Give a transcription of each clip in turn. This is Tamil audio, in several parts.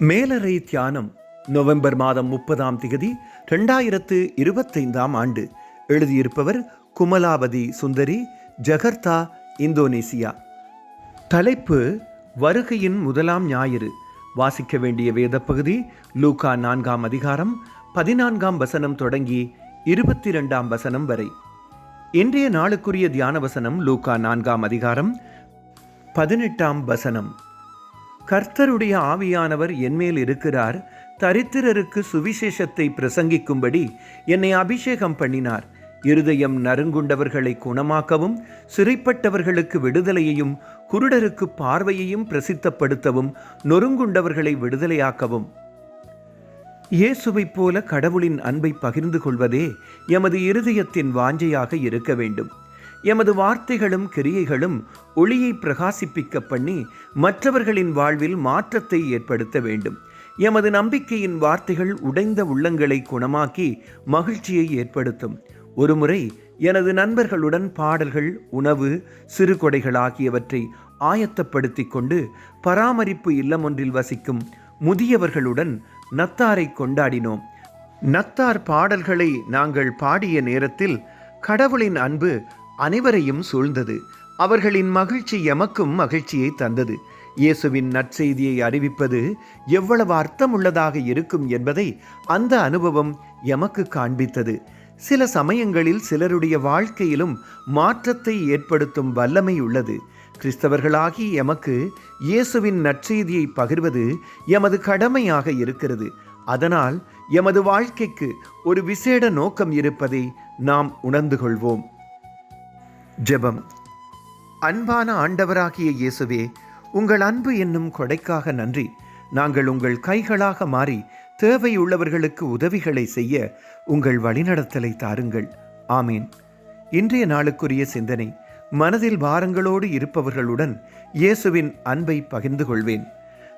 மேலறை தியானம் நவம்பர் மாதம் முப்பதாம் திகதி ரெண்டாயிரத்து இருபத்தைந்தாம் ஆண்டு. எழுதியிருப்பவர் குமலாவதி சுந்தரி ஜகர்த்தா இந்தோனேசியா. தலைப்பு வருகையின் முதலாம் ஞாயிறு. வாசிக்க வேண்டிய வேத பகுதி லூகா நான்காம் அதிகாரம் பதினான்காம் வசனம் தொடங்கி இருபத்தி ரெண்டாம் வசனம் வரை. இன்றைய நாளுக்குரிய தியான வசனம் லூகா நான்காம் அதிகாரம் பதினெட்டாம் வசனம். கர்த்தருடைய ஆவியானவர் என்மேல் இருக்கிறார். தரித்திரருக்கு சுவிசேஷத்தை பிரசங்கிக்கும்படி என்னை அபிஷேகம் பண்ணினார். இருதயம் நறுங்குண்டவர்களை குணமாக்கவும் சிறைப்பட்டவர்களுக்கு விடுதலையையும் குருடருக்கு பார்வையையும் பிரசித்தப்படுத்தவும் நொறுங்குண்டவர்களை விடுதலையாக்கவும். இயேசுவைப் போல கடவுளின் அன்பை பகிர்ந்து கொள்வதே எமது இருதயத்தின் வாஞ்சையாக இருக்க வேண்டும். எமது வார்த்தைகளும் கிரியைகளும் ஒளியை பிரகாசிப்பிக்க பண்ணி மற்றவர்களின் வாழ்வில் மாற்றத்தை ஏற்படுத்த வேண்டும். எமது நம்பிக்கையின் வார்த்தைகள் உடைந்த உள்ளங்களை குணமாக்கி மகிழ்ச்சியை ஏற்படுத்தும். ஒருமுறை எனது நண்பர்களுடன் பாடல்கள் உணவு சிறுகொடைகள் ஆகியவற்றை ஆயத்தப்படுத்தி கொண்டு பராமரிப்பு இல்லம் ஒன்றில் வசிக்கும் முதியவர்களுடன் நத்தாரை கொண்டாடினோம். நத்தார் பாடல்களை நாங்கள் பாடிய நேரத்தில் கடவுளின் அன்பு அனைவரையும் சூழ்ந்தது. அவர்களின் மகிழ்ச்சி எமக்கும் மகிழ்ச்சியை தந்தது. இயேசுவின் நற்செய்தியை அறிவிப்பது எவ்வளவு அர்த்தமுள்ளதாக இருக்கும் என்பதை அந்த அனுபவம் எமக்கு காண்பித்தது. சில சமயங்களில் சிலருடைய வாழ்க்கையிலும் மாற்றத்தை ஏற்படுத்தும் வல்லமை உள்ளது. கிறிஸ்தவர்களாகி எமக்கு இயேசுவின் நற்செய்தியை பகிர்வது எமது கடமையாக இருக்கிறது. அதனால் எமது வாழ்க்கைக்கு ஒரு விசேட நோக்கம் இருப்பதை நாம் உணர்ந்து கொள்வோம். ஜெபம். அன்பான ஆண்டவராகிய இயேசுவே உங்கள் அன்பு என்னும் கொடைக்காக நன்றி. நாங்கள் உங்கள் கைகளாக மாறி தேவையுள்ளவர்களுக்கு உதவிகளை செய்ய உங்கள் வழிநடத்தலை தாருங்கள். ஆமீன். இன்றைய நாளுக்குரிய சிந்தனை மனதில் பாரங்களோடு இருப்பவர்களுடன் இயேசுவின் அன்பை பகிர்ந்து கொள்வேன்.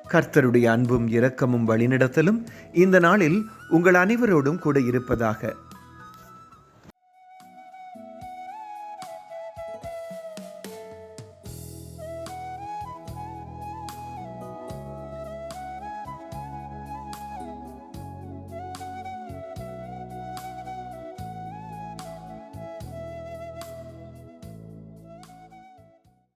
கர்த்தருடைய அன்பும் இரக்கமும் வழிநடத்தலும் இந்த நாளில் உங்கள் அனைவரோடும் கூட இருப்பதாக.